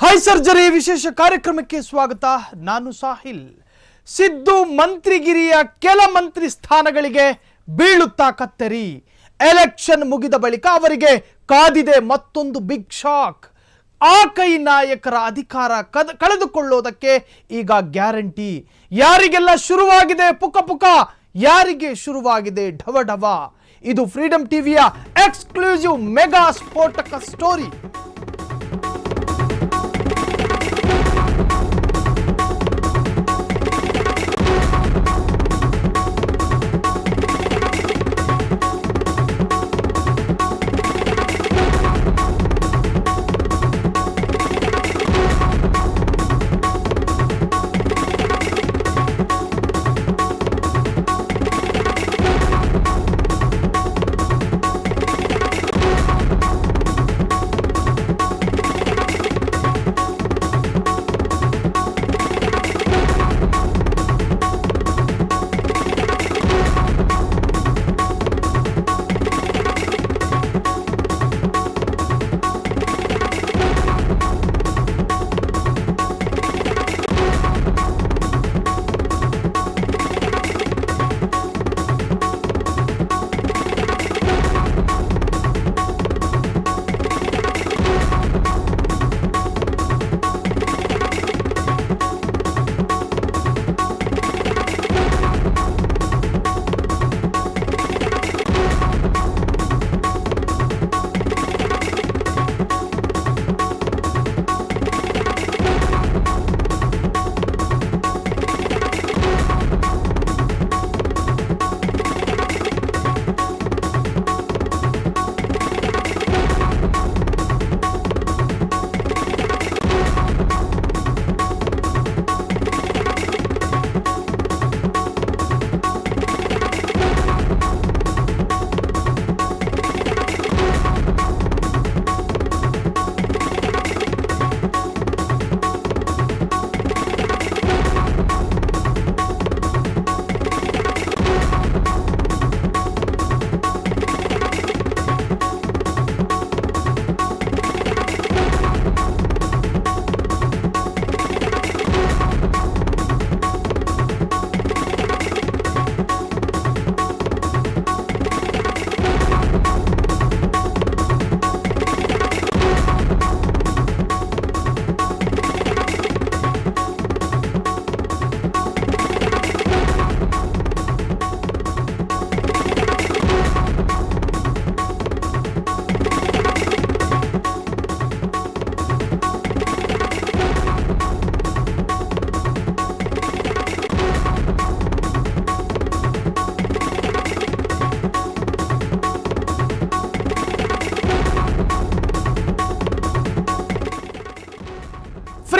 Hi surgery ವಿಶೇಷ ಕಾರ್ಯಕ್ರಮಕ್ಕೆ ಸ್ವಾಗತ. ನಾನು ಸಾಹಿಲ್. ಸಿದ್ದು ಮಂತ್ರಿಗಿರಿಯ ಕೆಲ ಮಂತ್ರಿ ಸ್ಥಾನಗಳಿಗೆ ಬೀಳುತ್ತಾ ಕತ್ತರಿ. ಎಲೆಕ್ಷನ್ ಮುಗಿದ ಬಳಿಕ ಅವರಿಗೆ ಕಾದಿದೆ ಮತ್ತೊಂದು ಬಿಗ್ ಶಾಕ್ ಆ ಕೈ ನಾಯಕರ ಅಧಿಕಾರ ಕದ, ಕಳೆದುಕೊಳ್ಳೋದಕ್ಕೆ ಈಗ ಗ್ಯಾರಂಟಿ. ಯಾರಿಗೆಲ್ಲ ಶುರುವಾಗಿದೆ ಪುಕ ಪುಕ, ಯಾರಿಗೆ ಶುರುವಾಗಿದೆ ಢವ ಇದು ಫ್ರೀಡಂ ಟಿವಿಯ ಎಕ್ಸ್ಕ್ಲೂಸಿವ್ ಮೆಗಾ ಸ್ಫೋಟಕ ಸ್ಟೋರಿ.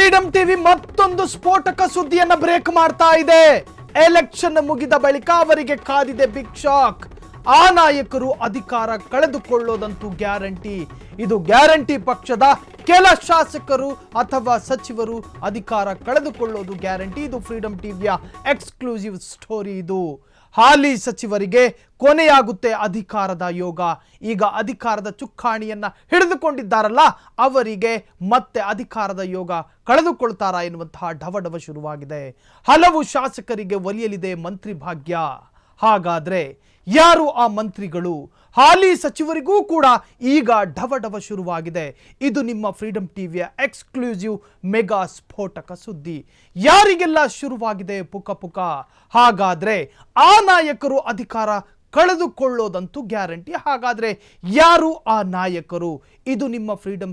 ಫ್ರೀಡಂ ಟಿವಿ ಮತ್ತೊಂದು ಸ್ಫೋಟಕ ಸುದ್ದಿಯನ್ನ ಬ್ರೇಕ್ ಮಾಡ್ತಾ ಇದೆ. ಎಲೆಕ್ಷನ್ ಮುಗಿದ ಬಳಿಕ ಅವರಿಗೆ ಕಾದಿದೆ ಬಿಗ್ ಶಾಕ್ ಆ ನಾಯಕರು ಅಧಿಕಾರ ಕಳೆದುಕೊಳ್ಳೋದಂತೂ ಗ್ಯಾರಂಟಿ ಇದು ಗ್ಯಾರಂಟಿ ಪಕ್ಷದ ಕೆಲ ಶಾಸಕರು ಅಥವಾ ಸಚಿವರು ಅಧಿಕಾರ ಕಳೆದುಕೊಳ್ಳೋದು ಗ್ಯಾರಂಟಿ ಇದು ಫ್ರೀಡಂ ಟಿವಿಯ ಎಕ್ಸ್ಕ್ಲೂಸಿವ್ ಸ್ಟೋರಿ ಇದು. ಹಾಲಿ ಸಚಿವರಿಗೆ ಕೊನೆಯಾಗುತ್ತೆ ಅಧಿಕಾರದ ಯೋಗ. ಈಗ ಅಧಿಕಾರದ ಚುಕ್ಕಾಣಿಯನ್ನ ಹಿಡಿದುಕೊಂಡಿದ್ದಾರಲ್ಲ, ಅವರಿಗೆ ಮತ್ತೆ ಅಧಿಕಾರದ ಯೋಗ ಕಳೆದುಕೊಳ್ತಾರಾ ಎನ್ನುವಂತಹ ಢವಢವ ಶುರುವಾಗಿದೆ. ಹಲವು ಶಾಸಕರಿಗೆ ಒಲಿಯಲಿದೆ ಮಂತ್ರಿ ಭಾಗ್ಯ. ಹಾಗಾದ್ರೆ ಯಾರು ಆ ಮಂತ್ರಿಗಳು? ಹಾಲಿ ಸಚಿವರಿಗೂ ಕೂಡ ಈಗ ಢವಢವ ಶುರುವಾಗಿದೆ. ಇದು ನಿಮ್ಮ ಫ್ರೀಡಂ ಟಿವಿಯ ಎಕ್ಸ್ಕ್ಲೂಸಿವ್ ಮೆಗಾ ಸ್ಫೋಟಕ ಸುದ್ದಿ. ಯಾರಿಗೆಲ್ಲ ಶುರುವಾಗಿದೆ ಪುಕ ಪುಕ ಹಾಗಾದ್ರೆ ಆ ನಾಯಕರು ಅಧಿಕಾರ ಕಳೆದುಕೊಳ್ಳೋದಂತೂ ಗ್ಯಾರಂಟಿ. ಹಾಗಾದ್ರೆ ಯಾರು ಆ ನಾಯಕರು? ಇದು ನಿಮ್ಮ ಫ್ರೀಡಂ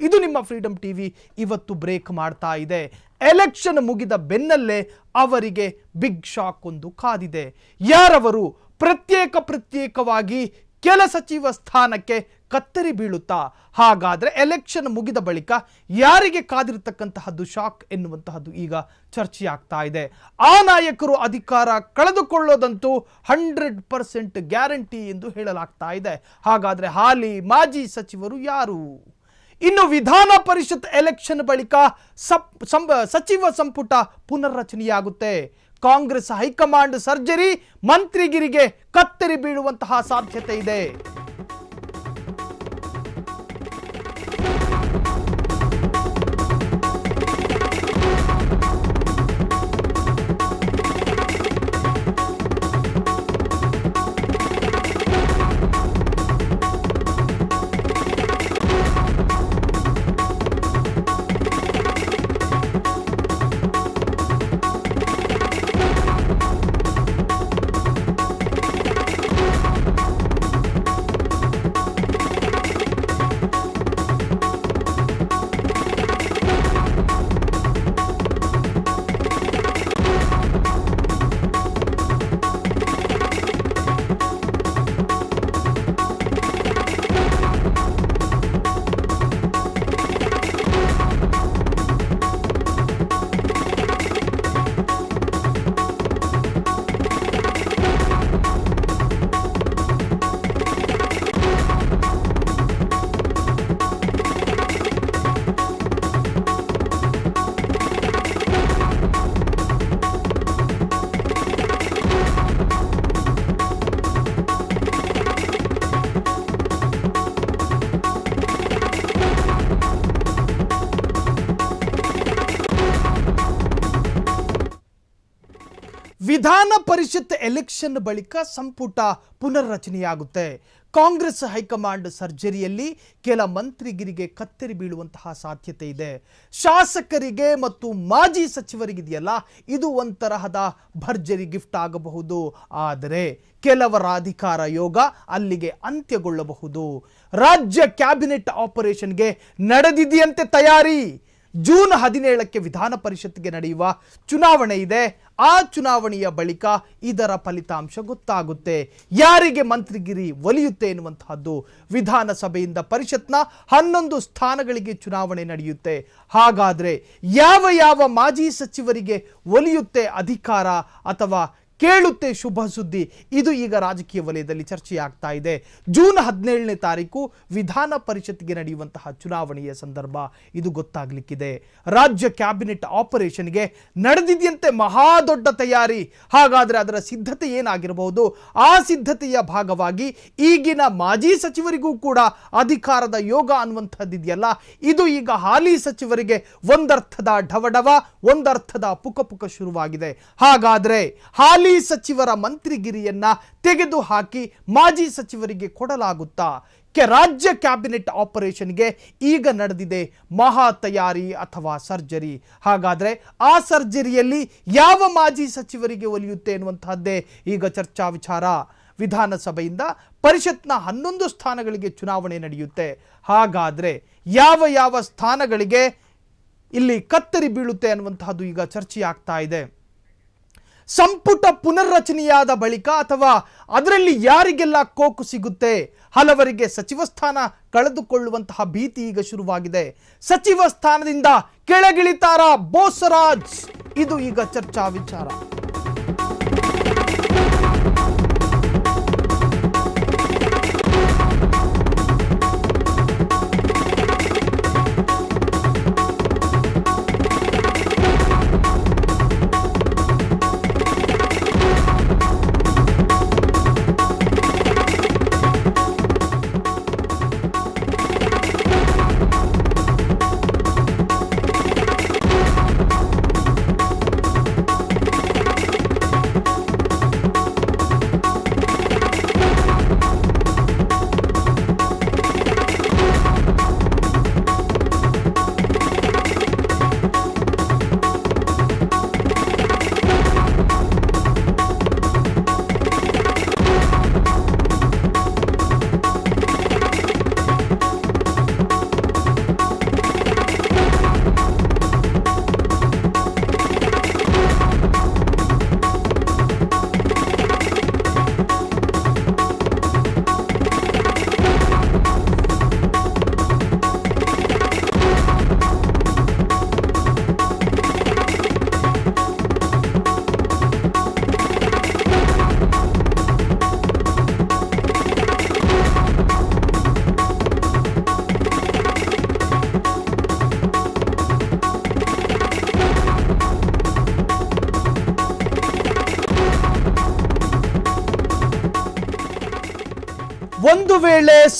ಇದು ನಿಮ್ಮ ಫ್ರೀಡಂ ಟಿವಿ ಇವತ್ತು ಬ್ರೇಕ್ ಮಾಡ್ತಾ ಇದೆ. ಎಲೆಕ್ಷನ್ ಮುಗಿದ ಬೆನ್ನಲ್ಲೇ ಅವರಿಗೆ ಬಿಗ್ ಶಾಕ್ ಒಂದು ಕಾದಿದೆ. ಯಾರವರು ಪ್ರತ್ಯೇಕ ಪ್ರತ್ಯೇಕವಾಗಿ ಕೆಲ ಸಚಿವ ಸ್ಥಾನಕ್ಕೆ ಕತ್ತರಿ ಬೀಳುತ್ತಾ, ಹಾಗಾದ್ರೆ ಎಲೆಕ್ಷನ್ ಮುಗಿದ ಬಳಿಕ ಯಾರಿಗೆ ಕಾದಿರತಕ್ಕಂತಹದ್ದು ಶಾಕ್ ಎನ್ನುವಂತಹದ್ದು ಈಗ ಚರ್ಚೆಯಾಗ್ತಾ ಇದೆ. ಆ ನಾಯಕರು ಅಧಿಕಾರ ಕಳೆದುಕೊಳ್ಳೋದಂತೂ ಹಂಡ್ರೆಡ್ ಪರ್ಸೆಂಟ್ ಗ್ಯಾರಂಟಿ ಎಂದು ಹೇಳಲಾಗ್ತಾ ಇದೆ. ಹಾಗಾದ್ರೆ ಹಾಲಿ ಮಾಜಿ ಸಚಿವರು ಯಾರು? ಇನ್ನು ವಿಧಾನ ಪರಿಷತ್ ಎಲೆಕ್ಷನ್ ಬಳಿಕ ಸಚಿವ ಸಂಪುಟ ಪುನರ್ರಚನೆಯಾಗುತ್ತೆ. ಕಾಂಗ್ರೆಸ್ ಹೈಕಮಾಂಡ್ ಸರ್ಜರಿ ಮಂತ್ರಿಗಿರಿಗೆ ಕತ್ತರಿ ಬೀಳುವಂತಹ ಸಾಧ್ಯತೆ ಇದೆ. ವಿಧಾನ ಪರಿಷತ್ ಎಲೆಕ್ಷನ್ ಬಳಿಕ ಸಂಪುಟ ಪುನರ್ರಚನೆಯಾಗುತ್ತೆ. ಕಾಂಗ್ರೆಸ್ ಹೈಕಮಾಂಡ್ ಸರ್ಜರಿಯಲ್ಲಿ ಕೆಲ ಮಂತ್ರಿಗಿರಿಗೆ ಕತ್ತರಿ ಬೀಳುವಂತಹ ಸಾಧ್ಯತೆ ಇದೆ. ಶಾಸಕರಿಗೆ ಮತ್ತು ಮಾಜಿ ಸಚಿವರಿಗಿದೆಯಲ್ಲ, ಇದು ಒಂತರಹದ ಭರ್ಜರಿ ಗಿಫ್ಟ್ ಆಗಬಹುದು. ಆದರೆ ಕೆಲವರ ಅಧಿಕಾರ ಯೋಗ ಅಲ್ಲಿಗೆ ಅಂತ್ಯಗೊಳ್ಳಬಹುದು. ರಾಜ್ಯ ಕ್ಯಾಬಿನೆಟ್ ಆಪರೇಷನ್ಗೆ ನಡೆದಿದೆಯಂತೆ ತಯಾರಿ. ಜೂನ್ ಹದಿನೇಳಕ್ಕೆ ವಿಧಾನ ಪರಿಷತ್ಗೆ ನಡೆಯುವ ಚುನಾವಣೆ ಇದೆ. ಆ ಚುನಾವಣೆಯ ಬಳಿಕ ಇದರ ಫಲಿತಾಂಶ ಗೊತ್ತಾಗುತ್ತೆ. ಯಾರಿಗೆ ಮಂತ್ರಿಗಿರಿ ಒಲಿಯುತ್ತೆ ಎನ್ನುವಂತಹದ್ದು ವಿಧಾನಸಭೆಯಿಂದ ಪರಿಷತ್ನ ಹನ್ನೊಂದು ಸ್ಥಾನಗಳಿಗೆ ಚುನಾವಣೆ ನಡೆಯುತ್ತೆ. ಹಾಗಾದ್ರೆ ಯಾವ ಯಾವ ಮಾಜಿ ಸಚಿವರಿಗೆ ಒಲಿಯುತ್ತೆ ಅಧಿಕಾರ ಅಥವಾ ಕೇಳುತ್ತೆ ಶುಭ ಸುದ್ದಿ. ಇದು ಈಗ ರಾಜಕೀಯ ವಲಯದಲ್ಲಿ ಚರ್ಚೆಯಾಗ್ತಾ ಇದೆ. ಜೂನ್ ಹದಿನೇಳನೇ ತಾರೀಕು ವಿಧಾನ ಪರಿಷತ್ಗೆ ನಡೆಯುವಂತಹ ಚುನಾವಣೆಯ ಸಂದರ್ಭ. ಇದು ಗೊತ್ತಾಗ್ಲಿಕ್ಕಿದೆ. ರಾಜ್ಯ ಕ್ಯಾಬಿನೆಟ್ ಆಪರೇಷನ್ಗೆ ನಡೆದಿದೆಯಂತೆ ಮಹಾ ದೊಡ್ಡ ತಯಾರಿ. ಹಾಗಾದ್ರೆ ಅದರ ಸಿದ್ಧತೆ ಏನಾಗಿರಬಹುದು? ಆ ಸಿದ್ಧತೆಯ ಭಾಗವಾಗಿ ಈಗಿನ ಮಾಜಿ ಸಚಿವರಿಗೂ ಕೂಡ ಅಧಿಕಾರದ ಯೋಗ ಅನ್ನುವಂಥದ್ದಿದೆಯಲ್ಲ, ಇದು ಈಗ ಹಾಲಿ ಸಚಿವರಿಗೆ ಒಂದರ್ಥದ ಢವಢವ, ಒಂದರ್ಥದ ಪುಕಪುಕ ಪುಕ ಶುರುವಾಗಿದೆ. ಹಾಗಾದ್ರೆ ಹಾಲಿ ಸಚಿವರ ಮಂತ್ರಿಗಿರಿಯನ್ನ ತೆಗೆದು ಹಾಕಿ ಮಾಜಿ ಸಚಿವರಿಗೆ ಕೊಡಲಾಗುತ್ತಾ? ಕೆ, ರಾಜ್ಯ ಕ್ಯಾಬಿನೆಟ್ ಆಪರೇಷನ್ಗೆ ಈಗ ನಡೆದಿದೆ ಮಹಾ ತಯಾರಿ ಅಥವಾ ಸರ್ಜರಿ. ಹಾಗಾದ್ರೆ ಆ ಸರ್ಜರಿಯಲ್ಲಿ ಯಾವ ಮಾಜಿ ಸಚಿವರಿಗೆ ಒಲಿಯುತ್ತೆ ಎನ್ನುವಂತಹದ್ದೇ ಈಗ ಚರ್ಚಾ ವಿಚಾರ. ವಿಧಾನಸಭೆಯಿಂದ ಪರಿಷತ್ನ ಹನ್ನೊಂದು ಸ್ಥಾನಗಳಿಗೆ ಚುನಾವಣೆ ನಡೆಯುತ್ತೆ. ಹಾಗಾದ್ರೆ ಯಾವ ಯಾವ ಸ್ಥಾನಗಳಿಗೆ ಇಲ್ಲಿ ಕತ್ತರಿ ಬೀಳುತ್ತೆ ಅನ್ನುವಂತಹದ್ದು ಈಗ ಚರ್ಚೆಯಾಗ್ತಾ ಇದೆ. ಸಂಪುಟ ಪುನರ್ರಚನೆಯಾದ ಬಳಿಕ ಅಥವಾ ಅದರಲ್ಲಿ ಯಾರಿಗೆಲ್ಲ ಕೋಕು ಸಿಗುತ್ತೆ? ಹಲವರಿಗೆ ಸಚಿವ ಸ್ಥಾನ ಕಳೆದುಕೊಳ್ಳುವಂತಹ ಭೀತಿ ಈಗ ಶುರುವಾಗಿದೆ. ಸಚಿವ ಸ್ಥಾನದಿಂದ ಕೆಳಗಿಳಿತಾರ ಬೋಸರಾಜ್. ಇದು ಈಗ ಚರ್ಚಾ ವಿಚಾರ.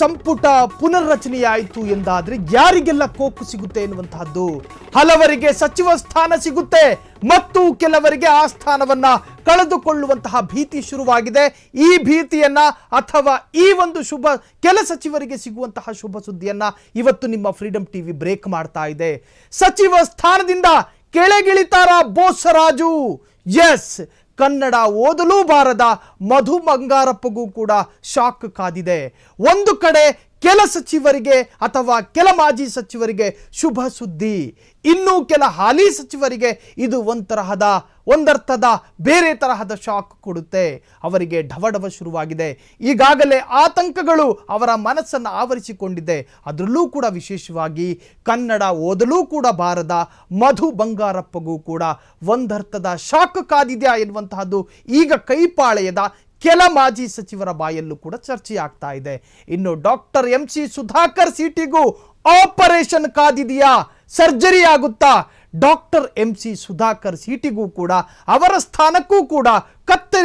ಸಂಪುಟ ಪುನರ್ರಚನೆಯಾಯಿತು ಎಂದಾದ್ರೆ ಯಾರಿಗೆಲ್ಲ ಕೋಪು ಸಿಗುತ್ತೆ ಎನ್ನುವಂತಹದ್ದು? ಹಲವರಿಗೆ ಸಚಿವ ಸ್ಥಾನ ಸಿಗುತ್ತೆ ಮತ್ತು ಕೆಲವರಿಗೆ ಆ ಸ್ಥಾನವನ್ನ ಕಳೆದುಕೊಳ್ಳುವಂತಹ ಭೀತಿ ಶುರುವಾಗಿದೆ. ಈ ಭೀತಿಯನ್ನ ಅಥವಾ ಈ ಒಂದು ಶುಭ ಕೆಲ ಸಚಿವರಿಗೆ ಸಿಗುವಂತಹ ಶುಭ ಸುದ್ದಿಯನ್ನ ಇವತ್ತು ನಿಮ್ಮ ಫ್ರೀಡಂ ಟಿವಿ ಬ್ರೇಕ್ ಮಾಡ್ತಾ ಇದೆ. ಸಚಿವ ಸ್ಥಾನದಿಂದ ಕೆಳಗಿಳಿತಾರ ಬೋಸರಾಜು. ಎಸ್ ಕನ್ನಡ ಓದಲೂ ಬಾರದ ಮಧು ಬಂಗಾರಪ್ಪಗೂ ಕೂಡ ಶಾಕ್ ಕಾದಿದೆ. ಒಂದು ಕಡೆ ಕೆಲ ಸಚಿವರಿಗೆ ಅಥವಾ ಕೆಲ ಮಾಜಿ ಸಚಿವರಿಗೆ ಶುಭ ಸುದ್ದಿ. ಇನ್ನೂ ಕೆಲ ಹಾಲಿ ಸಚಿವರಿಗೆ ಇದು ಒಂದರಹದ ಒಂದರ್ಥದ, ಬೇರೆ ತರಹದ ಶಾಕ್ ಕೊಡುತ್ತೆ. ಅವರಿಗೆ ಢವಢವ ಶುರುವಾಗಿದೆ. ಈಗಾಗಲೇ ಆತಂಕಗಳು ಅವರ ಮನಸ್ಸನ್ನು ಆವರಿಸಿಕೊಂಡಿದೆ. ಅದರಲ್ಲೂ ಕೂಡ ವಿಶೇಷವಾಗಿ ಕನ್ನಡ ಓದಲೂ ಕೂಡ ಬಾರದ ಮಧು ಬಂಗಾರಪ್ಪಗೂ ಕೂಡ ಒಂದರ್ಥದ ಶಾಕ್ ಕಾದಿದೆಯಾ ಎನ್ನುವಂತಹದ್ದು ಈಗ ಕೈಪಾಳೆಯದ ಕೆಲ ಮಾಜಿ ಸಚಿವರ ಬಾಯಲ್ಲೂ ಕೂಡ ಚರ್ಚೆ ಆಗ್ತಾ ಇದೆ. ಇನ್ನು ಡಾಕ್ಟರ್ ಎಂ ಸಿ ಸುಧಾಕರ್ ಸೀಟಿಗೂ ಆಪರೇಷನ್ ಕಾದಿದೆಯಾ? ಸರ್ಜರಿ ಆಗುತ್ತಾ? ಡಾಕ್ಟರ್ ಎಂ ಸಿ ಸುಧಾಕರ್ ಸೀಟಿಗೂ ಕೂಡ, ಅವರ ಸ್ಥಾನಕ್ಕೂ ಕೂಡ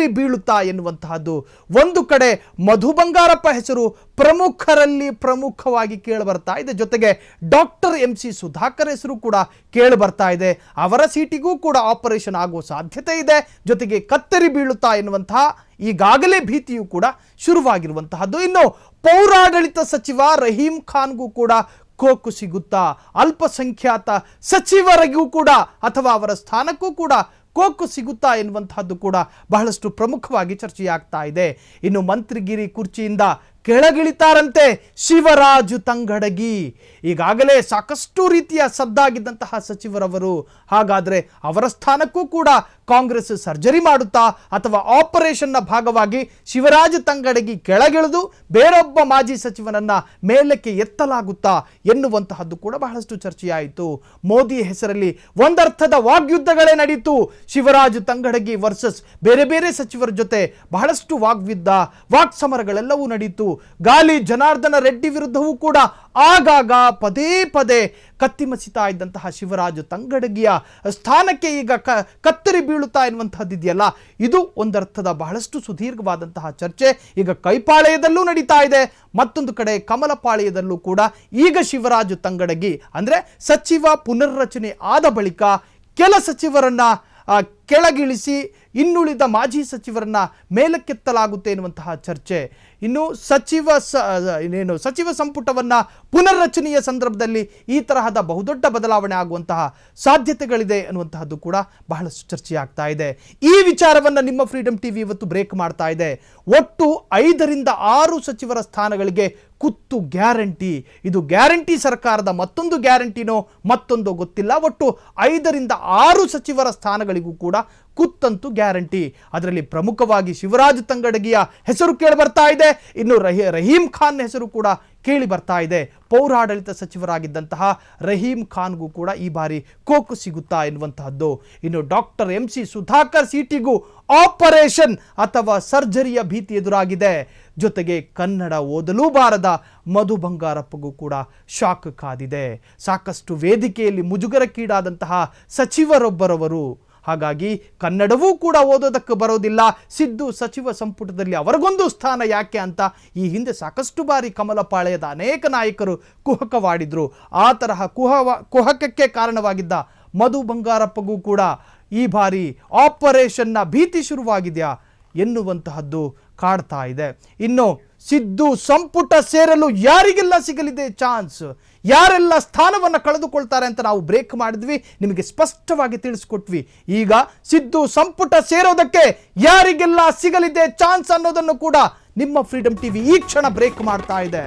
ಬೀಳುತ್ತಾ ಎನ್ನುವಂತಹದ್ದು. ಒಂದು ಕಡೆ ಮಧು ಬಂಗಾರಪ್ಪ ಹೆಸರು ಪ್ರಮುಖರಲ್ಲಿ ಪ್ರಮುಖವಾಗಿ ಕೇಳಿಬರ್ತಾ ಇದೆ. ಜೊತೆಗೆ ಡಾಕ್ಟರ್ ಎಂ ಸಿ ಸುಧಾಕರ್ ಹೆಸರು ಕೂಡ ಕೇಳಿಬರ್ತಾ ಇದೆ. ಅವರ ಸೀಟಿಗೂ ಕೂಡ ಆಪರೇಷನ್ ಆಗುವ ಸಾಧ್ಯತೆ ಇದೆ. ಜೊತೆಗೆ ಕತ್ತರಿ ಬೀಳುತ್ತಾ ಎನ್ನುವಂತಹ ಈಗಾಗಲೇ ಭೀತಿಯು ಕೂಡ ಶುರುವಾಗಿರುವಂತಹದ್ದು. ಇನ್ನು ಪೌರಾಡಳಿತ ಸಚಿವ ರಹೀಂ ಖಾನ್ಗೂ ಕೂಡ ಕೋಕು ಸಿಗುತ್ತಾ, ಅಲ್ಪಸಂಖ್ಯಾತ ಸಚಿವರಿಗೂ ಕೂಡ ಅಥವಾ ಅವರ ಸ್ಥಾನಕ್ಕೂ ಕೂಡ ಕೋಕು ಸಿಗುತ್ತಾ ಎನ್ನುವಂತಹದ್ದು ಕೂಡ ಬಹಳಷ್ಟು ಪ್ರಮುಖವಾಗಿ ಚರ್ಚೆಯಾಗ್ತಾ ಇದೆ. ಇನ್ನು ಮಂತ್ರಿಗಿರಿ ಕುರ್ಚಿಯಿಂದ ಕೆಳಗಿಳಿತಾರಂತೆ ಶಿವರಾಜು ತಂಗಡಗಿ. ಈಗಾಗಲೇ ಸಾಕಷ್ಟು ರೀತಿಯ ಸದ್ದಾಗಿದ್ದಂತಹ ಸಚಿವರವರು, ಹಾಗಾದರೆ ಅವರ ಸ್ಥಾನಕ್ಕೂ ಕೂಡ ಕಾಂಗ್ರೆಸ್ ಸರ್ಜರಿ ಮಾಡುತ್ತಾ ಅಥವಾ ಆಪರೇಷನ್ನ ಭಾಗವಾಗಿ ಶಿವರಾಜ ತಂಗಡಗಿ ಕೆಳಗಿಳಿದು ಬೇರೊಬ್ಬ ಮಾಜಿ ಸಚಿವನನ್ನ ಮೇಲಕ್ಕೆ ಎತ್ತಲಾಗುತ್ತಾ ಎನ್ನುವಂತಹದ್ದು ಕೂಡ ಬಹಳಷ್ಟು ಚರ್ಚೆಯಾಯಿತು. ಮೋದಿ ಹೆಸರಲ್ಲಿ ಒಂದರ್ಥದ ವಾಗ್ಯುದ್ಧಗಳೇ ನಡೆಯಿತು ಶಿವರಾಜ್ ತಂಗಡಗಿ ವರ್ಸಸ್ ಬೇರೆ ಬೇರೆ ಸಚಿವರ ಜೊತೆ ಬಹಳಷ್ಟು ವಾಗ್ಯುದ್ಧ ವಾಕ್ಸಮರಗಳೆಲ್ಲವೂ ನಡೆಯಿತು ಗಾಲಿ ಜನಾರ್ದನ ರೆಡ್ಡಿ ವಿರುದ್ಧವೂ ಕೂಡ ಆಗಾಗ ಪದೇ ಪದೇ ಕತ್ತಿಮಸಿತಾ ಇದ್ದಂತಹ ಶಿವರಾಜು ತಂಗಡಗಿಯ ಸ್ಥಾನಕ್ಕೆ ಈಗ ಕ, ಕತ್ತರಿ ಬೀಳುತ್ತಾ ಎನ್ನುವಂತಹದ್ದು ಇದೆಯಲ್ಲ? ಇದು ಒಂದರ್ಥದ ಬಹಳಷ್ಟು ಸುದೀರ್ಘವಾದಂತಹ ಚರ್ಚೆ. ಈಗ ಕೈಪಾಳೆಯದಲ್ಲೂ ನಡೀತಾ ಇದೆ. ಮತ್ತೊಂದು ಕಡೆ ಕಮಲಪಾಳೆಯದಲ್ಲೂ ಕೂಡ ಈಗ ಶಿವರಾಜು ತಂಗಡಗಿ, ಅಂದರೆ ಸಚಿವ ಪುನರ್ರಚನೆ ಆದ ಬಳಿಕ ಕೆಲ ಸಚಿವರನ್ನು ಕೆಳಗಿಳಿಸಿ ಇನ್ನುಳಿದ ಮಾಜಿ ಸಚಿವರನ್ನ ಮೇಲಕ್ಕೆತ್ತಲಾಗುತ್ತೆ ಎನ್ನುವಂತಹ ಚರ್ಚೆ. ಇನ್ನು ಸಚಿವ ಸ ಇನ್ನೇನು ಸಚಿವ ಸಂಪುಟವನ್ನು ಪುನರ್ರಚನೆಯ ಸಂದರ್ಭದಲ್ಲಿ ಈ ತರಹದ ಬಹುದೊಡ್ಡ ಬದಲಾವಣೆ ಆಗುವಂತಹ ಸಾಧ್ಯತೆಗಳಿದೆ ಅನ್ನುವಂತಹದ್ದು ಕೂಡ ಬಹಳಷ್ಟು ಚರ್ಚೆಯಾಗ್ತಾ ಇದೆ. ಈ ವಿಚಾರವನ್ನು ನಿಮ್ಮ ಫ್ರೀಡಮ್ ಟಿವಿ ಇವತ್ತು ಬ್ರೇಕ್ ಮಾಡ್ತಾ ಇದೆ. ಒಟ್ಟು ಐದರಿಂದ ಆರು ಸಚಿವರ ಸ್ಥಾನಗಳಿಗೆ ಕುತ್ತು ಗ್ಯಾರಂಟಿ. ಇದು ಗ್ಯಾರಂಟಿ ಸರ್ಕಾರದ ಮತ್ತೊಂದು ಗ್ಯಾರಂಟಿನೋ ಮತ್ತೊಂದು ಗೊತ್ತಿಲ್ಲ. ಒಟ್ಟು ಐದರಿಂದ ಆರು ಸಚಿವರ ಸ್ಥಾನಗಳಿಗೂ ಕೂಡ ಕುತ್ತಂತೂ ಗ್ಯಾರಂಟಿ. ಅದರಲ್ಲಿ ಪ್ರಮುಖವಾಗಿ ಶಿವರಾಜ್ ತಂಗಡಗಿಯ ಹೆಸರು ಕೇಳಿ ಬರ್ತಾ ಇದೆ. ಇನ್ನು ರಹಿ, ರಹೀಂ ಖಾನ್ ಹೆಸರು ಕೂಡ ಕೇಳಿ ಬರ್ತಾ ಇದೆ. ಪೌರಾಡಳಿತ ಸಚಿವರಾಗಿದ್ದಂತಹ ರಹೀಂ ಖಾನ್ಗೂ ಕೂಡ ಈ ಬಾರಿ ಕೋಕು ಸಿಗುತ್ತಾ ಎನ್ನುವಂತಹದ್ದು. ಇನ್ನು ಡಾಕ್ಟರ್ ಎಂ ಸಿ ಸುಧಾಕರ್ ಸೀಟಿಗೂ ಆಪರೇಷನ್ ಅಥವಾ ಸರ್ಜರಿಯ ಭೀತಿ ಎದುರಾಗಿದೆ. ಜೊತೆಗೆ ಕನ್ನಡ ಓದಲೂ ಬಾರದ ಮಧು ಬಂಗಾರಪ್ಪಗೂ ಕೂಡ ಶಾಕ್ ಕಾದಿದೆ. ಸಾಕಷ್ಟು ವೇದಿಕೆಯಲ್ಲಿ ಮುಜುಗರಕ್ಕೀಡಾದಂತಹ ಸಚಿವರೊಬ್ಬರವರು ಹಾಗಾಗಿ ಕನ್ನಡವೂ ಕೂಡ ಓದೋದಕ್ಕೆ ಬರೋದಿಲ್ಲ. ಸಿದ್ದು ಸಚಿವ ಸಂಪುಟದಲ್ಲಿ ಅವರಿಗೊಂದು ಸ್ಥಾನ ಯಾಕೆ ಅಂತ ಈ ಹಿಂದೆ ಸಾಕಷ್ಟು ಬಾರಿ ಕಮಲಪಾಳ್ಯದ ಅನೇಕ ನಾಯಕರು ಕುಹಕವಾಡಿದ್ರು. ಆ ತರಹ ಕುಹವ, ಕುಹಕಕ್ಕೆ ಕಾರಣವಾಗಿದ್ದ ಮಧು ಬಂಗಾರಪ್ಪಗೂ ಕೂಡ ಈ ಬಾರಿ ಆಪರೇಷನ್ನ ಭೀತಿ ಶುರುವಾಗಿದೆಯಾ ಎನ್ನುವಂತಹದ್ದು ಕಾಡ್ತಾ ಇದೆ. ಇನ್ನು ಸಿದ್ದು ಸಂಪುಟ ಸೇರಲು ಯಾರಿಗೆಲ್ಲ ಸಿಗಲಿದೆ ಚಾನ್ಸ್? ಯಾರೆಲ್ಲ ಸ್ಥಾನವನ್ನು ಕಳೆದುಕೊಳ್ತಾರೆ ಅಂತ ನಾವು ಬ್ರೇಕ್ ಮಾಡಿದ್ವಿ. ನಿಮಗೆ ಸ್ಪಷ್ಟವಾಗಿ ತಿಳಿಸ್ಕೊಟ್ವಿ. ಈಗ ಸಿದ್ದು ಸಂಪುಟ ಸೇರೋದಕ್ಕೆ ಯಾರಿಗೆಲ್ಲ ಸಿಗಲಿದೆ ಚಾನ್ಸ್ ಅನ್ನೋದನ್ನು ಕೂಡ ನಿಮ್ಮ ಫ್ರೀಡಮ್ ಟಿವಿ ಈ ಕ್ಷಣ ಬ್ರೇಕ್ ಮಾಡ್ತಾ ಇದೆ.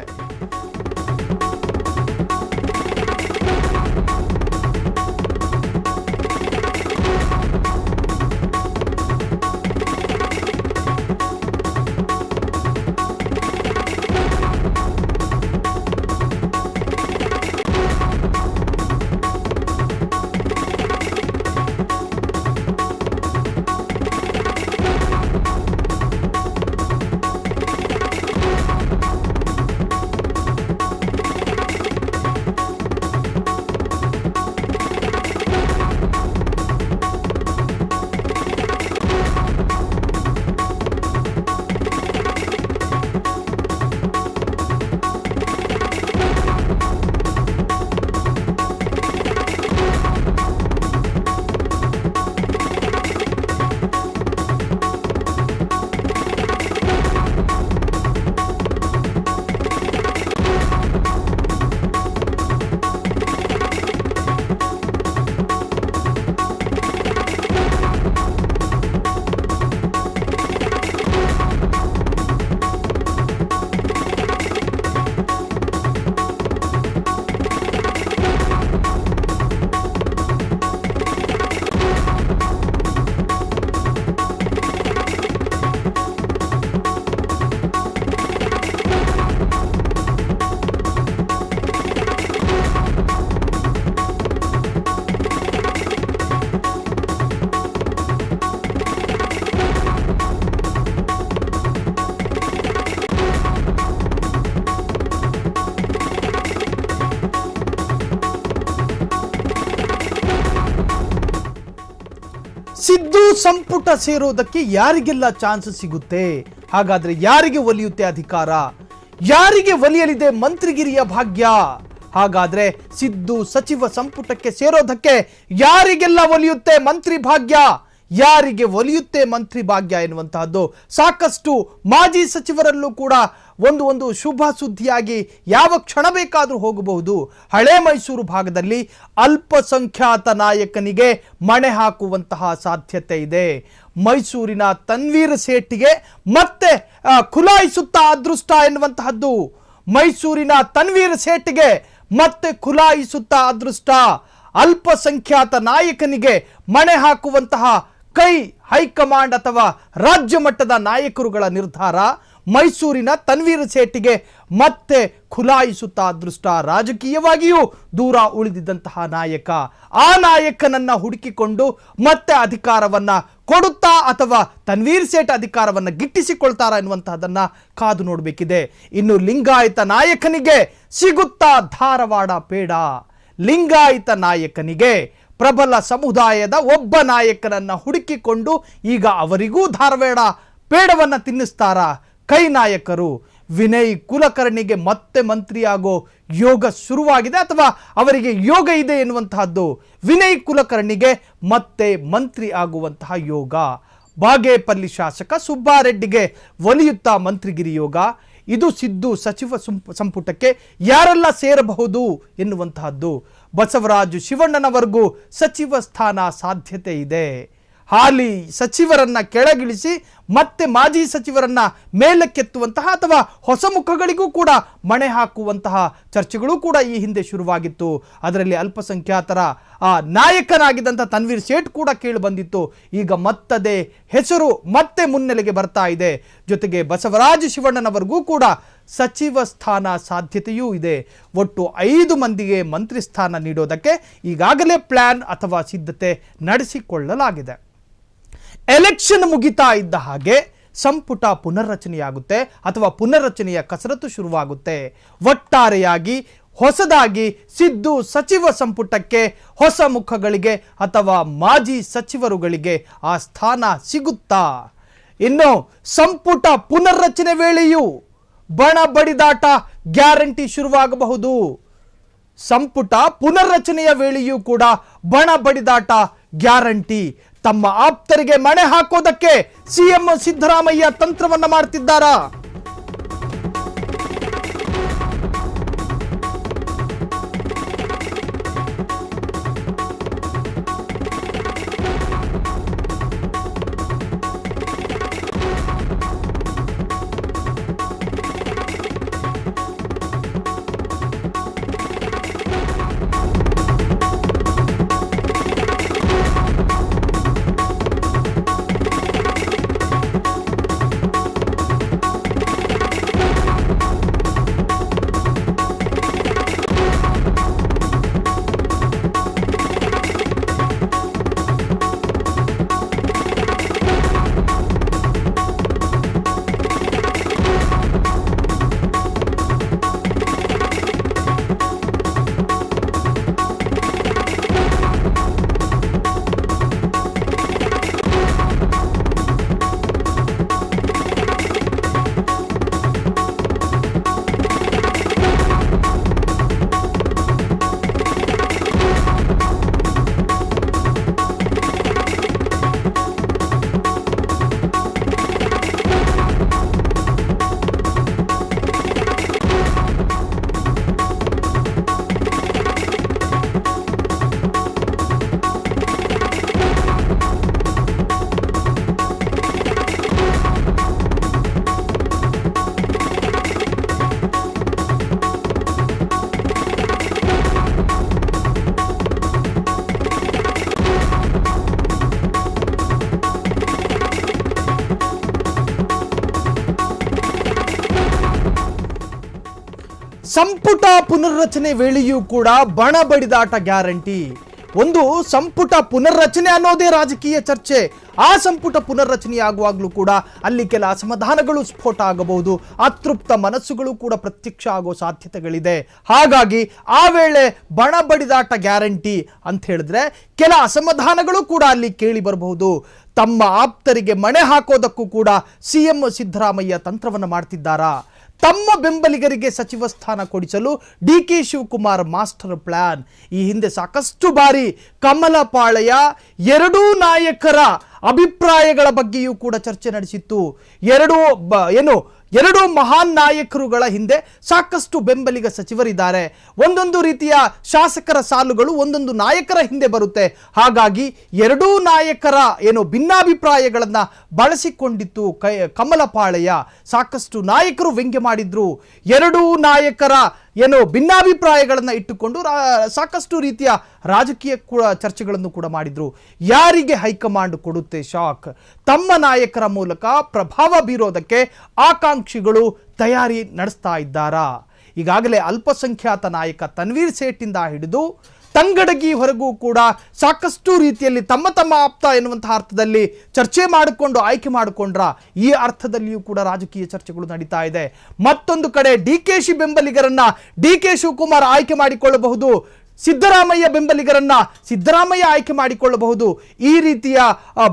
ಸಿದ್ದು ಸಂಪುಟ ಸೇರೋದಕ್ಕೆ ಯಾರಿಗೆಲ್ಲ ಚಾನ್ಸ್ ಸಿಗುತ್ತೆ? ಹಾಗಾದ್ರೆ ಯಾರಿಗೆ ಒಲಿಯುತ್ತೆ ಅಧಿಕಾರ? ಯಾರಿಗೆ ಒಲಿಯಲಿದೆ ಮಂತ್ರಿಗಿರಿಯ ಭಾಗ್ಯ? ಹಾಗಾದ್ರೆ ಸಿದ್ದು ಸಚಿವ ಸಂಪುಟಕ್ಕೆ ಸೇರೋದಕ್ಕೆ ಯಾರಿಗೆಲ್ಲ ಒಲಿಯುತ್ತೆ ಮಂತ್ರಿ ಭಾಗ್ಯ? ಯಾರಿಗೆ ಒಲಿಯುತ್ತೆ ಮಂತ್ರಿ ಭಾಗ್ಯ ಎನ್ನುವಂತಹದ್ದು. ಸಾಕಷ್ಟು ಮಾಜಿ ಸಚಿವರಲ್ಲೂ ಕೂಡ ಒಂದು ಒಂದು ಶುಭ ಸುದ್ದಿಯಾಗಿ ಯಾವ ಕ್ಷಣ ಬೇಕಾದರೂ ಹೋಗಬಹುದು. ಹಳೆ ಮೈಸೂರು ಭಾಗದಲ್ಲಿ ಅಲ್ಪಸಂಖ್ಯಾತ ನಾಯಕನಿಗೆ ಮಣೆ ಹಾಕುವಂತಹ ಸಾಧ್ಯತೆ ಇದೆ. ಮೈಸೂರಿನ ತನ್ವೀರ್ ಸೇಠಿಗೆ ಮತ್ತೆ ಖುಲಾಯಿಸುತ್ತಾ ಅದೃಷ್ಟ ಎನ್ನುವಂತಹದ್ದು. ಮೈಸೂರಿನ ತನ್ವೀರ್ ಸೇಠಿಗೆ ಮತ್ತೆ ಖುಲಾಯಿಸುತ್ತಾ ಅದೃಷ್ಟ. ಅಲ್ಪಸಂಖ್ಯಾತ ನಾಯಕನಿಗೆ ಮಣೆ ಹಾಕುವಂತಹ ಕೈ ಹೈಕಮಾಂಡ್ ಅಥವಾ ರಾಜ್ಯ ಮಟ್ಟದ ನಾಯಕರುಗಳ ನಿರ್ಧಾರ? ಮೈಸೂರಿನ ತನ್ವೀರ್ ಸೇಠಿಗೆ ಮತ್ತೆ ಖುಲಾಯಿಸುತ್ತಾ ದೃಷ್ಟ. ರಾಜಕೀಯವಾಗಿಯೂ ದೂರ ಉಳಿದಿದ್ದಂತಹ ನಾಯಕ. ಆ ನಾಯಕನನ್ನ ಹುಡುಕಿಕೊಂಡು ಮತ್ತೆ ಅಧಿಕಾರವನ್ನ ಕೊಡುತ್ತಾ ಅಥವಾ ತನ್ವೀರ್ ಸೇಠ್ ಅಧಿಕಾರವನ್ನ ಗಿಟ್ಟಿಸಿಕೊಳ್ತಾರಾ ಎನ್ನುವಂತಹದನ್ನ ಕಾದು ನೋಡಬೇಕಿದೆ. ಇನ್ನು ಲಿಂಗಾಯತ ನಾಯಕನಿಗೆ ಸಿಗುತ್ತಾ ಧಾರವಾಡ ಪೇಡ. ಲಿಂಗಾಯತ ನಾಯಕನಿಗೆ ಪ್ರಬಲ ಸಮುದಾಯದ ಒಬ್ಬ ನಾಯಕನನ್ನು ಹುಡುಕಿಕೊಂಡು ಈಗ ಅವರಿಗೂ ಧಾರವಾಡ ಪೇಡವನ್ನು ತಿನ್ನಿಸ್ತಾರ. ಕೈ ನಾಯಕರು ವಿನಯ್ ಕುಲಕರ್ಣಿಗೆ ಮತ್ತೆ ಮಂತ್ರಿಯಾಗೋ ಯೋಗ ಶುರುವಾಗಿದೆ ಅಥವಾ ಅವರಿಗೆ ಯೋಗ ಇದೆ ಎನ್ನುವಂತಹದ್ದು ವಿನಯ್ ಕುಲಕರ್ಣಿಗೆ ಮತ್ತೆ ಮಂತ್ರಿ ಆಗುವಂತಹ ಯೋಗ. ಬಾಗೇಪಲ್ಲಿ ಶಾಸಕ ಸುಬ್ಬಾರೆಡ್ಡಿಗೆ ಒಲಿಯುತ್ತಾ ಮಂತ್ರಿಗಿರಿ ಯೋಗ. ಇದು ಸಿದ್ದು ಸಚಿವ ಸಂಪು- ಸಂಪುಟಕ್ಕೆ ಯಾರೆಲ್ಲ ಸೇರಬಹುದು ಎನ್ನುವಂತಹದ್ದು. ಬಸವರಾಜು ಶಿವಣ್ಣನವರೆಗೂ ಸಚಿವ ಸ್ಥಾನ ಸಾಧ್ಯತೆ ಇದೆ. ಹಾಲಿ ಸಚಿವರನ್ನ ಕೆಳಗಿಳಿಸಿ ಮತ್ತೆ ಮಾಜಿ ಸಚಿವರನ್ನ ಮೇಲಕ್ಕೆತ್ತುವಂತಹ ಅಥವಾ ಹೊಸ ಮುಖಗಳಿಗೂ ಕೂಡ ಮಣೆ ಹಾಕುವಂತಹ ಚರ್ಚೆಗಳು ಕೂಡ ಈ ಹಿಂದೆ ಶುರುವಾಗಿತ್ತು. ಅದರಲ್ಲಿ ಅಲ್ಪಸಂಖ್ಯಾತರ, ಆ ನಾಯಕನಾಗಿದ್ದಂಥ ತನ್ವೀರ್ ಸೇಠ್ ಕೂಡ ಕೇಳಿ ಬಂದಿತ್ತು. ಈಗ ಮತ್ತದೇ ಹೆಸರು ಮತ್ತೆ ಮುನ್ನೆಲೆಗೆ ಬರ್ತಾ ಇದೆ. ಜೊತೆಗೆ ಬಸವರಾಜ ಶಿವಣ್ಣನವರೆಗೂ ಕೂಡ ಸಚಿವ ಸ್ಥಾನ ಸಾಧ್ಯತೆಯೂ ಇದೆ. ಒಟ್ಟು ಐದು ಮಂದಿಗೆ ಮಂತ್ರಿ ಸ್ಥಾನ ನೀಡೋದಕ್ಕೆ ಈಗಾಗಲೇ ಪ್ಲಾನ್ ಅಥವಾ ಸಿದ್ಧತೆ ನಡೆಸಿಕೊಳ್ಳಲಾಗಿದೆ. ಎಲೆಕ್ಷನ್ ಮುಗಿತಾ ಇದ್ದ ಹಾಗೆ ಸಂಪುಟ ಪುನರ್ರಚನೆಯಾಗುತ್ತೆ ಅಥವಾ ಪುನರ್ರಚನೆಯ ಕಸರತ್ತು ಶುರುವಾಗುತ್ತೆ. ಒಟ್ಟಾರೆಯಾಗಿ ಹೊಸದಾಗಿ ಸಿದ್ದು ಸಚಿವ ಸಂಪುಟಕ್ಕೆ ಹೊಸ ಮುಖಗಳಿಗೆ ಅಥವಾ ಮಾಜಿ ಸಚಿವರುಗಳಿಗೆ ಆ ಸ್ಥಾನ ಸಿಗುತ್ತಾ? ಇನ್ನು ಸಂಪುಟ ಪುನರ್ರಚನೆ ವೇಳೆಯೂ ಬಣ ಬಡಿದಾಟ ಗ್ಯಾರಂಟಿ ಶುರುವಾಗಬಹುದು. ಸಂಪುಟ ಪುನರ್ರಚನೆಯ ವೇಳೆಯೂ ಕೂಡ ಬಣ ಬಡಿದಾಟ ಗ್ಯಾರಂಟಿ. ತಮ್ಮ ಆಪ್ತರಿಗೆ ಮಣೆ ಹಾಕೋದಕ್ಕೆ ಸಿಎಂ ಸಿದ್ದರಾಮಯ್ಯ ತಂತ್ರವನ್ನ ಮಾಡ್ತಿದ್ದಾರಾ? ಸಂಪುಟ ಪುನರ್ರಚನೆ ವೇಳೆಯೂ ಕೂಡ ಬಣ ಬಡಿದಾಟ ಗ್ಯಾರಂಟಿ. ಒಂದು ಸಂಪುಟ ಪುನರ್ರಚನೆ ಅನ್ನೋದೇ ರಾಜಕೀಯ ಚರ್ಚೆ. ಆ ಸಂಪುಟ ಪುನರ್ರಚನೆಯಾಗುವಾಗಲೂ ಕೂಡ ಅಲ್ಲಿ ಕೆಲ ಅಸಮಾಧಾನಗಳು ಸ್ಫೋಟ ಆಗಬಹುದು. ಅತೃಪ್ತ ಮನಸ್ಸುಗಳು ಕೂಡ ಪ್ರತ್ಯಕ್ಷ ಆಗೋ ಸಾಧ್ಯತೆಗಳಿದೆ. ಹಾಗಾಗಿ ಆ ವೇಳೆ ಬಣ ಬಡಿದಾಟ ಗ್ಯಾರಂಟಿ ಅಂತ ಹೇಳಿದ್ರೆ ಕೆಲ ಅಸಮಾಧಾನಗಳು ಕೂಡ ಅಲ್ಲಿ ಕೇಳಿ ಬರಬಹುದು. ತಮ್ಮ ಆಪ್ತರಿಗೆ ಮಣೆ ಹಾಕೋದಕ್ಕೂ ಕೂಡ ಸಿಎಂ ಸಿದ್ದರಾಮಯ್ಯ ತಂತ್ರವನ್ನು ಮಾಡ್ತಿದ್ದಾರಾ? ತಮ್ಮ ಬೆಂಬಲಿಗರಿಗೆ ಸಚಿವ ಸ್ಥಾನ ಕೊಡಿಸಲು D K Shivakumar master plan. ಈ ಹಿಂದೆ ಸಾಕಷ್ಟು ಬಾರಿ ಕಮಲಪಾಳೆಯ ಎರಡೂ ನಾಯಕರ ಅಭಿಪ್ರಾಯಗಳ ಬಗ್ಗೆಯೂ ಕೂಡ ಚರ್ಚೆ ನಡೆಸಿತ್ತು. ಎರಡು ಏನು ಎರಡು ಮಹಾನ್ ನಾಯಕರುಗಳ ಹಿಂದೆ ಸಾಕಷ್ಟು ಬೆಂಬಲಿಗ ಸಚಿವರಿದ್ದಾರೆ. ಒಂದೊಂದು ರೀತಿಯ ಶಾಸಕರ ಸಾಲುಗಳು ಒಂದೊಂದು ನಾಯಕರ ಹಿಂದೆ ಬರುತ್ತೆ. ಹಾಗಾಗಿ ಎರಡೂ ನಾಯಕರ ಏನು ಭಿನ್ನಾಭಿಪ್ರಾಯಗಳನ್ನು ಬಳಸಿಕೊಂಡಿತ್ತು ಕೈ, ಕಮಲಪಾಳೆಯ. ಸಾಕಷ್ಟು ನಾಯಕರು ವ್ಯಂಗ್ಯ ಮಾಡಿದ್ರು. ಎರಡೂ ನಾಯಕರ ಏನು ಭಿನ್ನಾಭಿಪ್ರಾಯಗಳನ್ನು ಇಟ್ಟುಕೊಂಡು ಸಾಕಷ್ಟು ರೀತಿಯ ರಾಜಕೀಯ ಕೂಡ ಚರ್ಚೆಗಳನ್ನು ಕೂಡ ಮಾಡಿದರು. ಯಾರಿಗೆ ಹೈಕಮಾಂಡ್ ಕೊಡುತ್ತೆ ಶಾಕ್? ತಮ್ಮ ನಾಯಕರ ಮೂಲಕ ಪ್ರಭಾವ ಬೀರೋದಕ್ಕೆ ಆಕಾಂಕ್ಷಿಗಳು ತಯಾರಿ ನಡೆಸ್ತಾ ಇದ್ದಾರಾ? ಈಗಾಗಲೇ ಅಲ್ಪಸಂಖ್ಯಾತ ನಾಯಕ ತನ್ವೀರ್ ಸೇಠಿಂದ ಹಿಡಿದು ತಂಗಡಗಿವರೆಗೂ ಕೂಡ ಸಾಕಷ್ಟು ರೀತಿಯಲ್ಲಿ ತಮ್ಮ ತಮ್ಮ ಆಪ್ತ ಎನ್ನುವಂತಹ ಅರ್ಥದಲ್ಲಿ ಚರ್ಚೆ ಮಾಡಿಕೊಂಡು ಆಯ್ಕೆ ಮಾಡಿಕೊಂಡ್ರ ಈ ಅರ್ಥದಲ್ಲಿಯೂ ಕೂಡ ರಾಜಕೀಯ ಚರ್ಚೆಗಳು ನಡೀತಾ ಇದೆ. ಮತ್ತೊಂದು ಕಡೆ ಡಿ ಕೆ ಶಿ ಬೆಂಬಲಿಗರನ್ನ ಡಿ ಕೆ ಶಿವಕುಮಾರ್ ಆಯ್ಕೆ ಮಾಡಿಕೊಳ್ಳಬಹುದು. ಸಿದ್ದರಾಮಯ್ಯ ಬೆಂಬಲಿಗರನ್ನ ಸಿದ್ದರಾಮಯ್ಯ ಆಯ್ಕೆ ಮಾಡಿಕೊಳ್ಳಬಹುದು. ಈ ರೀತಿಯ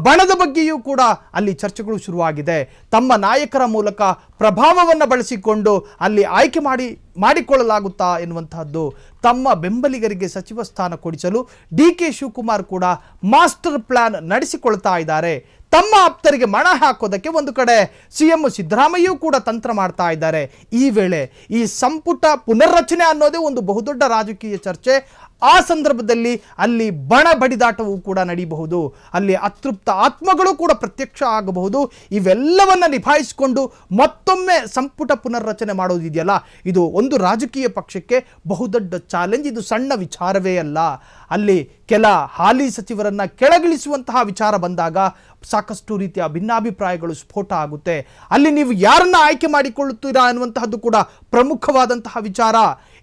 ಬಣದ ಬಗ್ಗೆಯೂ ಕೂಡ ಅಲ್ಲಿ ಚರ್ಚೆಗಳು ಶುರುವಾಗಿದೆ. ತಮ್ಮ ನಾಯಕರ ಮೂಲಕ ಪ್ರಭಾವವನ್ನು ಬಳಸಿಕೊಂಡು ಅಲ್ಲಿ ಆಯ್ಕೆ ಮಾಡಿ, ಮಾಡಿಕೊಳ್ಳಲಾಗುತ್ತಾ ಎನ್ನುವಂತಹದ್ದು ತಮ್ಮ ಬೆಂಬಲಿಗರಿಗೆ ಸಚಿವ ಸ್ಥಾನ ಕೊಡಿಸಲು ಡಿ ಕೆ ಶಿವಕುಮಾರ್ ಕೂಡ ಮಾಸ್ಟರ್ ಪ್ಲಾನ್ ನಡೆಸಿಕೊಳ್ತಾ ಇದ್ದಾರೆ. ತಮ್ಮ ಆಪ್ತರಿಗೆ ಮಣ ಹಾಕೋದಕ್ಕೆ ಒಂದು ಕಡೆ. ಸಿ ಎಂ ಸಿದ್ದರಾಮಯ್ಯೂ ಕೂಡ ತಂತ್ರ ಮಾಡ್ತಾ ಇದ್ದಾರೆ. ಈ ವೇಳೆ ಈ ಸಂಪುಟ ಪುನರ್ರಚನೆ ಅನ್ನೋದೇ ಒಂದು ಬಹುದೊಡ್ಡ ರಾಜಕೀಯ ಚರ್ಚೆ. ಆ ಸಂದರ್ಭದಲ್ಲಿ ಅಲ್ಲಿ ಬಣ ಬಡಿದಾಟವೂ ಕೂಡ ನಡೀಬಹುದು. ಅಲ್ಲಿ ಅತೃಪ್ತ ಆತ್ಮಗಳು ಕೂಡ ಪ್ರತ್ಯಕ್ಷ ಆಗಬಹುದು. ಇವೆಲ್ಲವನ್ನು ನಿಭಾಯಿಸಿಕೊಂಡು ಮತ್ತೊಮ್ಮೆ ಸಂಪುಟ ಪುನರ್ರಚನೆ ಮಾಡೋದಿದೆಯಲ್ಲ ಇದು ಒಂದು ರಾಜಕೀಯ ಪಕ್ಷಕ್ಕೆ ಬಹುದೊಡ್ಡ ಚಾಲೆಂಜ್ ಇದು ಸಣ್ಣ ವಿಚಾರವೇ ಅಲ್ಲ. ಅಲ್ಲಿ ಕೆಲ ಹಾಲಿ ಸಚಿವರನ್ನು ಕೆಳಗಿಳಿಸುವಂತಹ ವಿಚಾರ ಬಂದಾಗ ಸಾಕಷ್ಟು ರೀತಿಯ ಭಿನ್ನಾಭಿಪ್ರಾಯಗಳು ಸ್ಫೋಟ ಆಗುತ್ತೆ. ಅಲ್ಲಿ ನೀವು ಯಾರನ್ನ ಆಯ್ಕೆ ಮಾಡಿಕೊಳ್ಳುತ್ತೀರಾ ಅನ್ನುವಂತಹದ್ದು ಕೂಡ ಪ್ರಮುಖವಾದಂತಹ ವಿಚಾರ.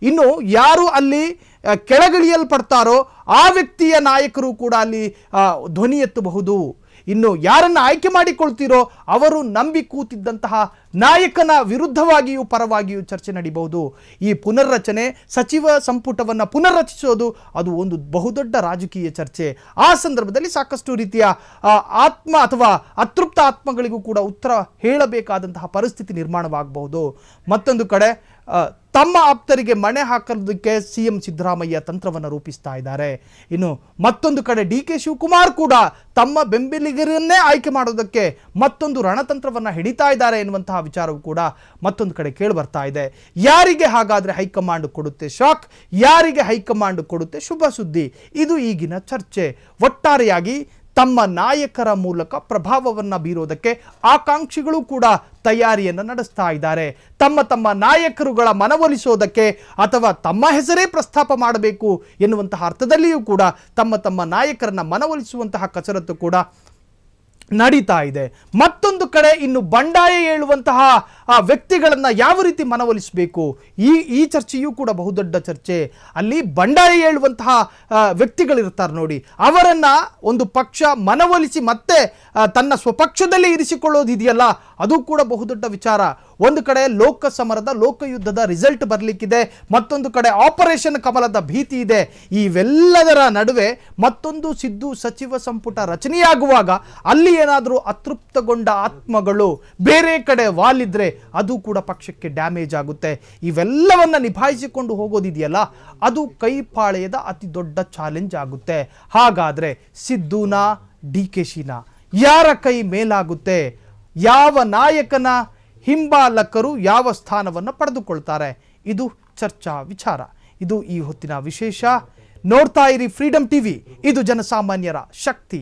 ಇನ್ನು ಯಾರು ಅಲ್ಲಿ ಕೆಳಗಿಳಿಯಲ್ಪಡ್ತಾರೋ ಆ ವ್ಯಕ್ತಿಯ ನಾಯಕರು ಕೂಡ ಅಲ್ಲಿ ಧ್ವನಿ ಎತ್ತಬಹುದು. ಇನ್ನು ಯಾರನ್ನ ಆಯ್ಕೆ ಮಾಡಿಕೊಳ್ತೀರೋ ಅವರು ನಂಬಿ ಕೂತಿದ್ದಂತಹ ನಾಯಕನ ವಿರುದ್ಧವಾಗಿಯೂ ಪರವಾಗಿಯೂ ಚರ್ಚೆ ನಡೀಬಹುದು. ಈ ಪುನರ್ರಚನೆ ಸಚಿವ ಸಂಪುಟವನ್ನು ಪುನರ್ರಚಿಸೋದು ಅದು ಒಂದು ಬಹುದೊಡ್ಡ ರಾಜಕೀಯ ಚರ್ಚೆ. ಆ ಸಂದರ್ಭದಲ್ಲಿ ಸಾಕಷ್ಟು ರೀತಿಯ ಆತ್ಮ ಅಥವಾ ಅತೃಪ್ತ ಆತ್ಮಗಳಿಗೂ ಕೂಡ ಉತ್ತರ ಹೇಳಬೇಕಾದಂತಹ ಪರಿಸ್ಥಿತಿ ನಿರ್ಮಾಣವಾಗಬಹುದು. ಮತ್ತೊಂದು ಕಡೆ ತಮ್ಮ ಆಪ್ತರಿಗೆ ಮಣೆ ಹಾಕೋದಕ್ಕೆ ಸಿ ಎಂ ಸಿದ್ದರಾಮಯ್ಯ ತಂತ್ರವನ್ನು ರೂಪಿಸ್ತಾ ಇದ್ದಾರೆ. ಇನ್ನು ಮತ್ತೊಂದು ಕಡೆ ಡಿ ಕೆ ಶಿವಕುಮಾರ್ ಕೂಡ ತಮ್ಮ ಬೆಂಬಲಿಗರನ್ನೇ ಆಯ್ಕೆ ಮಾಡೋದಕ್ಕೆ ಮತ್ತೊಂದು ರಣತಂತ್ರವನ್ನು ಹಿಡಿತಾ ಇದ್ದಾರೆ ಎನ್ನುವಂತಹ ವಿಚಾರವು ಕೂಡ ಮತ್ತೊಂದು ಕಡೆ ಕೇಳಿ ಬರ್ತಾ ಇದೆ. ಯಾರಿಗೆ ಹಾಗಾದರೆ ಹೈಕಮಾಂಡ್ ಕೊಡುತ್ತೆ? ಶಾಕ್, ಯಾರಿಗೆ ಹೈಕಮಾಂಡ್ ಕೊಡುತ್ತೆ? ಶುಭ ಸುದ್ದಿ. ಇದು ಈಗಿನ ಚರ್ಚೆ. ಒಟ್ಟಾರೆಯಾಗಿ ತಮ್ಮ ನಾಯಕರ ಮೂಲಕ ಪ್ರಭಾವವನ್ನು ಬೀರೋದಕ್ಕೆ ಆಕಾಂಕ್ಷಿಗಳು ಕೂಡ ತಯಾರಿಯನ್ನು ನಡೆಸ್ತಾ ಇದ್ದಾರೆ. ತಮ್ಮ ತಮ್ಮ ನಾಯಕರುಗಳ ಮನವೊಲಿಸೋದಕ್ಕೆ ಅಥವಾ ತಮ್ಮ ಹೆಸರೇ ಪ್ರಸ್ತಾಪ ಮಾಡಬೇಕು ಎನ್ನುವಂತಹ ಅರ್ಥದಲ್ಲಿಯೂ ಕೂಡ ತಮ್ಮ ತಮ್ಮ ನಾಯಕರನ್ನ ಮನವೊಲಿಸುವಂತಹ ಕಸರತ್ತು ಕೂಡ ನಡೀತಾ ಇದೆ. ಮತ್ತೊಂದು ಕಡೆ ಇನ್ನು ಬಂಡಾಯ ಹೇಳುವಂತಹ ಆ ವ್ಯಕ್ತಿಗಳನ್ನು ಯಾವ ರೀತಿ ಮನವೊಲಿಸಬೇಕು? ಈ ಈ ಚರ್ಚೆಯೂ ಕೂಡ ಬಹುದೊಡ್ಡ ಚರ್ಚೆ. ಅಲ್ಲಿ ಬಂಡಾಯ ಹೇಳುವಂತಹ ವ್ಯಕ್ತಿಗಳಿರ್ತಾರೆ ನೋಡಿ. ಅವರನ್ನು ಒಂದು ಪಕ್ಷ ಮನವೊಲಿಸಿ ಮತ್ತೆ ತನ್ನ ಸ್ವಪಕ್ಷದಲ್ಲಿ ಇರಿಸಿಕೊಳ್ಳೋದು ಇದೆಯಲ್ಲ? ಅದು ಕೂಡ ಬಹುದೊಡ್ಡ ವಿಚಾರ. ಒಂದು ಕಡೆ ಲೋಕ ಸಮರದ ಲೋಕಯುದ್ಧದ ರಿಸಲ್ಟ್ ಬರಲಿಕ್ಕಿದೆ. ಮತ್ತೊಂದು ಕಡೆ ಆಪರೇಷನ್ ಕಮಲದ ಭೀತಿ ಇದೆ. ಇವೆಲ್ಲದರ ನಡುವೆ ಮತ್ತೊಂದು ಸಿದ್ದು ಸಚಿವ ಸಂಪುಟ ರಚನೆಯಾಗುವಾಗ ಅಲ್ಲಿ ಏನಾದರೂ ಅತೃಪ್ತಗೊಂಡ ಆತ್ಮಗಳು ಬೇರೆ ಕಡೆ ವಾಲಿದ್ರೆ ಅದು ಕೂಡ ಪಕ್ಷಕ್ಕೆ ಡ್ಯಾಮೇಜ್ ಆಗುತ್ತೆ. ಇವೆಲ್ಲವನ್ನು ನಿಭಾಯಿಸಿಕೊಂಡು ಹೋಗೋದಿದೆಯಲ್ಲ, ಅದು ಕೈಪಾಳೆಯದ ಅತಿ ದೊಡ್ಡ ಚಾಲೆಂಜ್ ಆಗುತ್ತೆ. ಹಾಗಾದ್ರೆ ಸಿದ್ದುನಾ ಡಿ ಕೆ ಶಿನ ಯಾರ ಕೈ ಮೇಲಾಗುತ್ತೆ? ಯಾವ ನಾಯಕನ ಹಿಂಬಾಲಕರು ಯಾವ ಸ್ಥಾನವನ್ನು ಪಡೆದುಕೊಳ್ತಾರೆ? ಇದು ಚರ್ಚಾ ವಿಚಾರ. ಇದು ಈ ಹೊತ್ತಿನ ವಿಶೇಷ. ನೋಡ್ತಾ ಇರಿ ಫ್ರೀಡಮ್ ಟಿವಿ ಇದು ಜನಸಾಮಾನ್ಯರ ಶಕ್ತಿ.